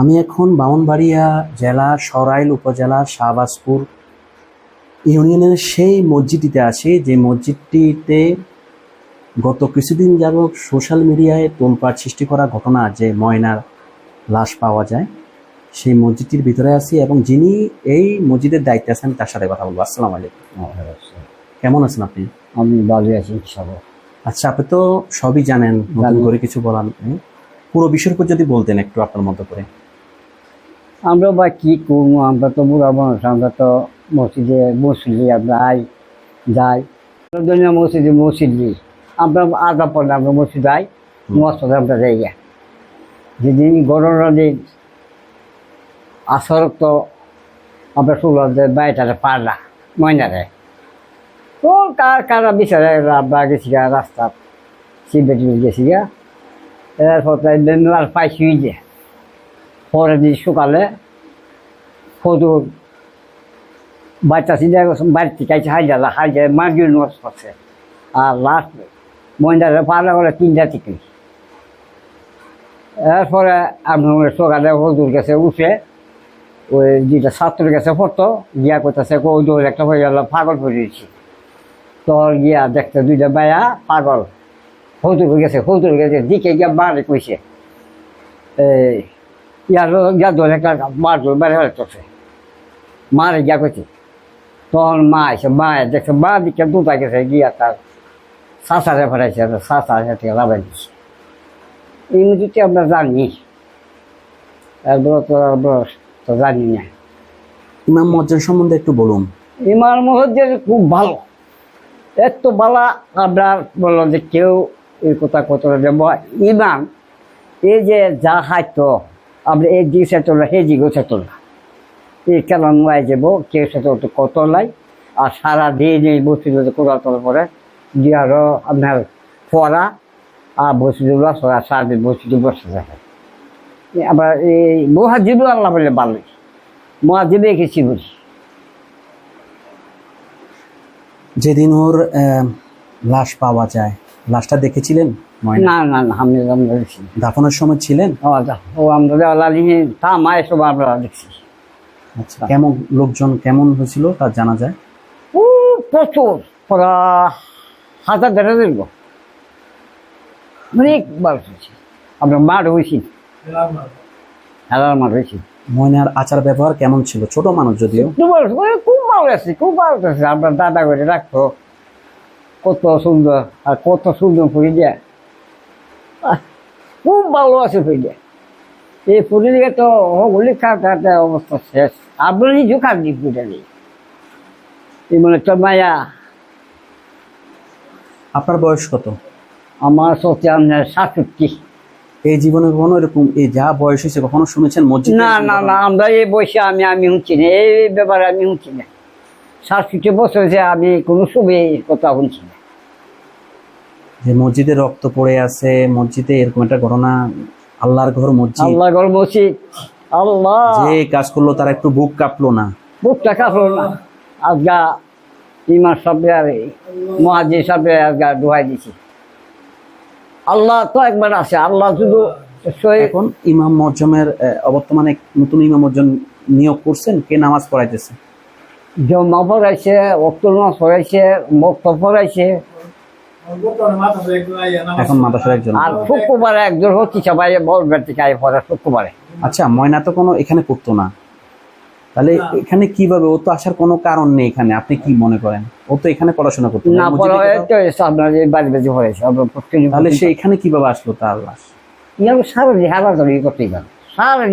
আমি এখন বামনবাড়িয়া জেলা সরাইল উপজেলা শাহবাজপুর ইউনিয়নের সেই মসজিদটিতে আছি। যে মসজিদটিতে গত কিছুদিন যাবৎ সোশ্যাল মিডিয়ায় তোলপাড় সৃষ্টি করা ঘটনা যে ময়নার লাশ পাওয়া যায় সেই মসজিদটির ভিতরে আছি এবং যিনি এই মসজিদের দায়িত্বে আছেন তার সাথে কথা বলব। আসসালাম আলাইকুম। কেমন আছেন আপনি? আমি ভালো আছি আচ্ছা আপনি তো সবই জানেন নতুন করে কিছু বলার। পুরো বিষয়ের উপর যদি বলতেন একটু আপনার মতো করে। আমরা বা কি করব? আমরা তো বুড়া মানুষ, আমরা তো মসজিদে মসজিদে আমরা আই, যাই। দুনিয়া মসজিদে মসজিদে আমরা আধা পড়লে আমরা মসজিদ আই মসজিদে আমরা যাই। যেদিন গরমের দিন আসর তো আমরা যে বাইটারে পারলা ময়নারে। তো কার কারা বিচারে? আমরা গেছি গা রাস্তা সিবেটি গেছি গা। এরপর পাইছি যে। পরের দিন সকালে ফদুর বাচ্চা চিন্তা করছে বাড়ি থেকে হাই যাবে হাই যায় মার্গির নস করছে আর লাস্ট মহিলারা পালা করে তিনটা থেকে। এরপরে আমি সকালে ফদুর গেছে, উঠে ওই যেটা ছাত্রের কাছে পড়তো, গিয়া করতেছে কৌদুর একটা হয়ে গেল, পাগল দিয়েছি তোর গিয়া দেখতে দুইটা বায়া পাগল। হৌদুর গেছে হৌদুর গেছে, দিকে গিয়া বাড়ি কইছে। এই ইয়া ধরে একটা মার ধরে বেড়ে হচ্ছে মারে গিয়া করছে তখন মা এসে মা দেখছে মা দিকে দুটা গেছে গিয়া তার শাসারে ফেরাইছে শাসার সাথে লাভাই দিচ্ছে মুহূর্তে আমরা জানি এরপর তো তো জানি না। ইমাম মজ্জার সম্বন্ধে একটু বলুন। ইমার মসজিদ খুব ভালো। এত ভালো আমরা বললাম যে কেউ এই কথা কত দেব ইমাম এই যে যা হাইতো সেতল না সেই দিকেও সেতল না এই কেমন নয় যাব কেউ সেতল তো কত লাই, আর সারা দিন এই বসছিল কোদাল পরে দিয়ে আরও আপনার পড়া আর বসছিল সরা সারাদিন বসছিল বসে থাকে। আবার এই মহাজিবু আল্লাহ বলে ভালোই মহাজিবে গেছি বলি? যেদিন ওর লাশ পাওয়া যায়, লাশটা দেখেছিলেন? না না না আমি আমরা দেখছি দাফনের সময় ছিলেন? ও আচ্ছা। ও আমরা লালি তা মায়ের সব আমরা দেখছি আচ্ছা কেমন লোকজন কেমন হয়েছিল তা জানা যায়? ও প্রচুর। পুরা হাজার দেড় হয়েছে। আমরা মাঠ হয়েছি। খেলার মাঠ। হয়েছি। ময়নার আচার ব্যবহার কেমন ছিল? ছোট মানুষ যদিও। খুব ভালো আছে খুব ভালো আছে। আমরা দাদা করে রাখতো। কত সুন্দর আর কত সুন্দর ফুরি দিয়ে। খুব ভালো আছে দিয়ে এই দিকে তো হগুলি খাতে অবস্থা শেষ। আপনার নিজু নি নেই এই মানে তো মায়া। আপনার বয়স কত? আমার সত্যি আপনার সাতষট্টি। এই জীবনে কখনো এরকম এই যা বয়স হয়েছে কখনো শুনেছেন মসজিদ না না না আমরা এই বয়সে আমি আমি শুনছি না। এই ব্যাপারে আমি শুনছি না। সাতষট্টি বছর হয়েছে আমি কোনো সময় এই কথা শুনছি না। যে মসজিদে রক্ত পড়ে আছে মসজিদে এরকম একটা ঘটনা আল্লাহর ঘর মসজিদ। আল্লাহ গর মসজিদ। আল্লাহ! যে কাজ করল তার একটু বুক কাঁপলো না। বুকটা কাপড় না। আজগা ইমার আর আজগা দোহাই দিছি। আল্লাহ তো একবার আছে। আল্লাহ শুধু এখন ইমাম মজ্জমের অবর্তমানে নতুন ইমাম মজ্জম নিয়োগ করছেন কে নামাজ পড়াইতেছে? জমা পড়াইছে অক্টোর মাস পড়াইছে মক্ত পড়াইছে। এখন মাদ্রাসার একজন। আর শুক্রবারে একজন হচ্ছে সবাই বলবেন থেকে আয় পড়া শুক্রবারে। আচ্ছা ময়না তো কোনো এখানে পড়তো না। তাহলে এখানে কীভাবে? ও তো আসার কোনো কারণ নেই এখানে। আপনি কি মনে করেন? ও তো এখানে পড়াশোনা করতো। না পড়া আপনার বাড়ি বাড়ি আপনার তাহলে সে এখানে কীভাবে আসলো তার লাশ? ইয়ার সারা দিয়ে হেলা ধরে সারা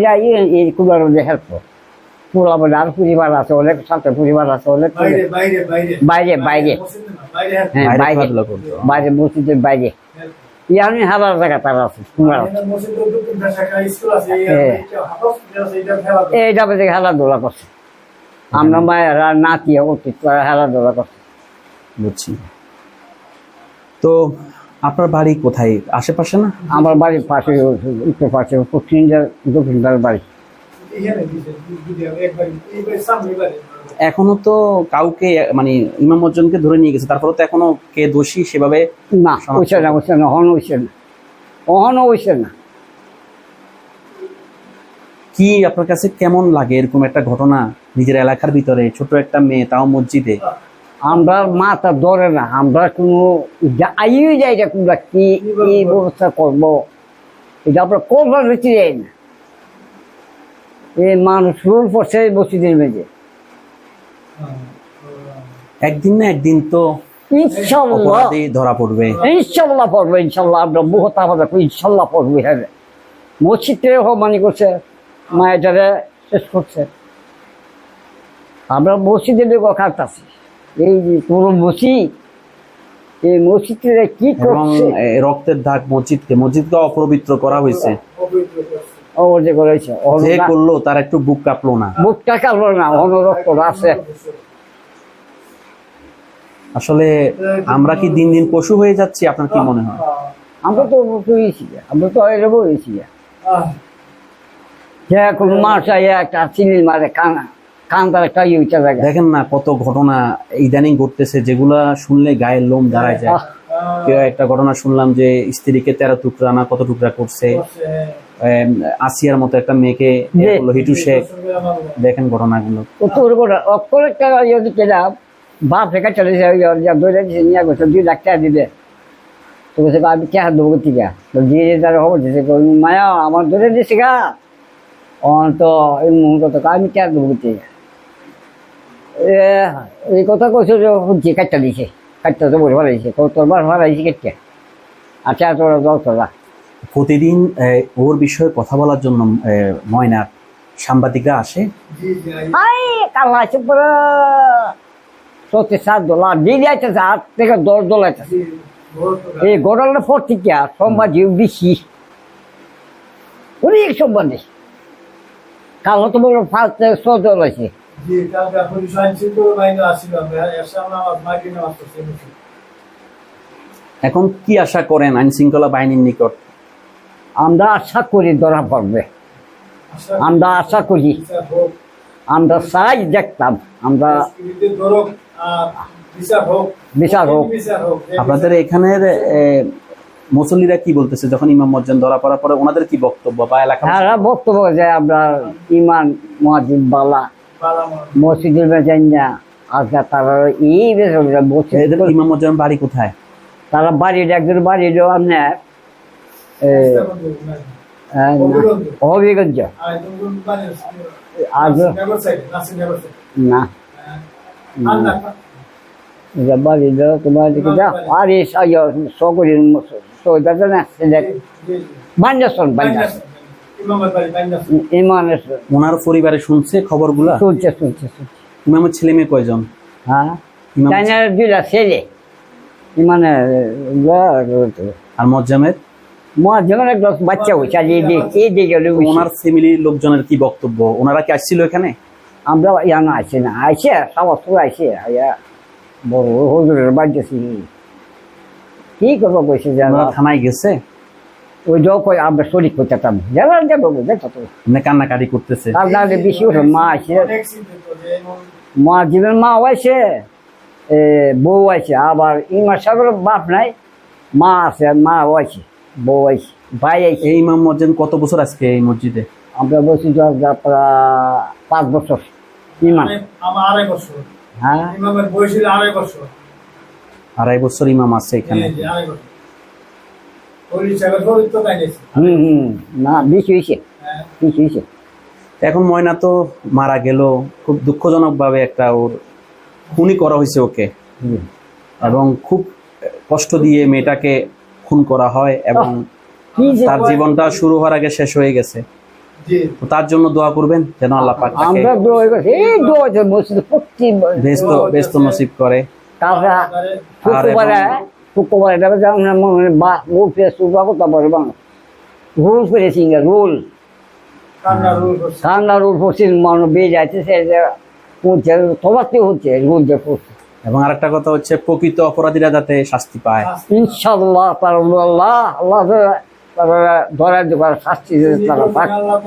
কুলার মধ্যে হেল্প পুরা বলে পরিবার আছে অনেক সাথে পরিবার আছে অনেক বাইরে বাইরে বাইরে। বাইরে বাইরে বাইরে। হ্যাঁ মসজিদের বাইরে। ইয়ানি হাজার জায়গা তারা আছে কুমার মসজিদ দুটো শাখা হ্যাঁ। বেশি খেলাধুলা। করছে। আমরা মায়েরা নাতি অতীত খেলাধুলা করছে। বুঝছি। তো আপনার বাড়ি কোথায়? আশেপাশে না? আমার বাড়ির পাশে উত্তর পাশে পশ্চিম দক্ষিণ সামনে বাড়ি। এখনও তো কাউকে মানে ইমাম মজ্জমকে ধরে নিয়ে গেছে তারপরে তো এখনও কে দোষী সেভাবে না হইছে না হইছে না অহন হইছে না। অহন হইছে না। কি আপনার কাছে কেমন লাগে এরকম একটা ঘটনা নিজের এলাকার ভিতরে ছোট একটা মেয়ে তাও মসজিদে? আমরা মা মাথা ধরে না আমরা কোনো আইয়ে যাই এটা কি এই ব্যবস্থা করব? এটা আমরা করবার যাই না। এই মানুষ রোল পড়ছে এই মসজিদের মেঝে। একদিন না একদিন তো অপরাধী ধরা পড়বে। ইনশাল্লাহ পড়ব ইনশাল্লাহ। আমরা বহুত আমাদের ইনশাল্লাহ পড়ব হ্যাঁ। মসজিদ মানি করছে শেষ করছে। আমরা কাটতেছি এই যে পুরো মসজিদ এই মসজিদে কি করছে? রক্তের দাগ মসজিদকে মসজিদকে অপবিত্র করা হয়েছে। ও যে করেছে যে করল তার একটু বুক কাঁপলো না। বুকটা কাটলো না অনুরক্ত আছে। আসলে আমরা কি দিন দিন পশু হয়ে যাচ্ছি? আপনার কি মনে হয়? আমরা তো হয়েছি আমরা তো এর হয়েছি যে কোন মাস একটা চিনি মারে কানা কান্দার একটা ইয়ে দেখেন না কত ঘটনা ইদানিং ঘটতেছে যেগুলা শুনলে গায়ের লোম দাঁড়ায় যায়। একটা ঘটনা শুনলাম যে স্ত্রীকে তেরো টুকরা না কত টুকরা করছে? আসিয়ার মতো একটা মেয়েকে ইয়ে যে- হিটু শেখ। দেখেন ঘটনাগুলো। ইয়ে বাপ রেখা চলে গেছে দুই লাখ টাকা দিবে। তো বলছে আমি কে হাত দেবো দিয়ে দিয়ে তার দিছে মায়া, আমার ধরে দিছে গা। অন তো এই মুহূর্তে আমি কে হাত দেবো এ, এই কথা কইছো যে কাটটা দিছে। কাটটা তো তো তোর কেটে। আচ্ছা তোরা যাও তোরা প্রতিদিন ওর বিষয়ে কথা বলার জন্য ময়নার সাংবাদিকরা আসে। আই- কালা সত্যি সাত দিয়ে যাইতেছে আট থেকে দশ জি, এই গরলের পর থেকে সোমবার যে বেশি অনেক সোমবার নেই কাল তো বড় ফার্স্ট ছ ডলার আছে। জি, কালকে পুলিশ আইন শৃঙ্খলা বাহিনী আসছিল। আমরা আমার মাইকে নেওয়া করছে, এমনি। এখন কি আশা করেন আইন শৃঙ্খলা বাহিনীর নিকট আমরা আশা করি ধরা পড়বে আমরা আশা করি আমরা চাই দেখতাম আমরা বিচার হোক। আপনাদের এখানের মুসল্লিরা কি বলতেছে যখন ইমাম মজ্জান ধরা পড়ার পরে ওনাদের কি বক্তব্য বা এলাকা বক্তব্য যে আমরা ইমান মহাজিদ বালা। মসজিদের না আজকে তারা এই বেসরকারি এদের মসজিদ ইমাম বাড়ি কোথায়? তারা বাড়ির একজন বাড়ির আপনার হবিগঞ্জ। আর। না। বাড়ির তোমার আর সকলের সৌদাটা না ইমামের ওনার পরিবারে শুনছে খবরগুলা? শুনছে শুনছে ইমামের ছেলে মেয়ে কয়জন? হ্যাঁ? দুইটা ছেলে। আর মজ্জামের মা একটা বাচ্চা হয়েছে আর এই দিকে ওনার ফ্যামিলির লোকজনের কি বক্তব্য? ওনারা কি আসছিল এখানে? আমরা ইয়ানো না আইসে আইয়া বড় হজুরের কি করব কইছে যে থানায় গেছে? ওই যাও কই আমরা শরীর করতেতাম যারা যাব দেখো তো মানে কান্নাকাটি করতেছে। নাহলে বেশি ওঠে মা আছে। যে মা জীবন মা এ, বউ আছে। আবার ইমার সাগর বাপ নাই মা আছে আর মা আইছে বউ আইছে ভাই আইছে এই ইমাম মজ্জান কত বছর আজকে এই মসজিদে? আমরা বলছি যে পাঁচ বছর আমার আড়াই বছর। হ্যাঁ? ইমামের বয়স আড়াই বছর। আড়াই বছর ইমাম আছে এখানে। আড়াই বছর পুলিশ সাহেবের শরীর তো তাই গেছে হুম হুম না বেশি হয়েছে হ্যাঁ। বেশি হয়েছে এখন ময়না তো মারা গেল খুব দুঃখজনক ভাবে একটা ওর খুনই করা হয়েছে ওকে। এবং খুব কষ্ট দিয়ে মেয়েটাকে খুন করা হয় এবং তার জীবনটা শুরু হওয়ার আগে শেষ হয়ে গেছে। তার জন্য দোয়া করবেন যেন আল্লাহ পাক আমরা দোয়া করছি এই দোয়া যে মসজিদে প্রতি ব্যস্ত ব্যস্ত নসিব করে। তারা তারে শুক্রবারে যেমন মনে বা উঠে শুক্রবার করতে পারে বাংলা। রোল করেছি রোল। কান্না রুল করছে। ঠান্ডা রোল পড়ছি মানুষ বেয়ে যাইতেছে যে হচ্ছে তোমারতে হচ্ছে রোল যে পড়ছে এবং আরেকটা কথা হচ্ছে প্রকৃত অপরাধীরা যাতে শাস্তি পায়। ইনশাল্লাহ তার আল্লাহ আল্লাহ তারা ধরার জোগাড় শাস্তি তারা আল্লাহ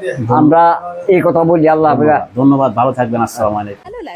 দিয়ে। আমরা এই কথা বলি আল্লাহ। ধন্যবাদ। ভালো থাকবেন আসসালামু আলাইকুম।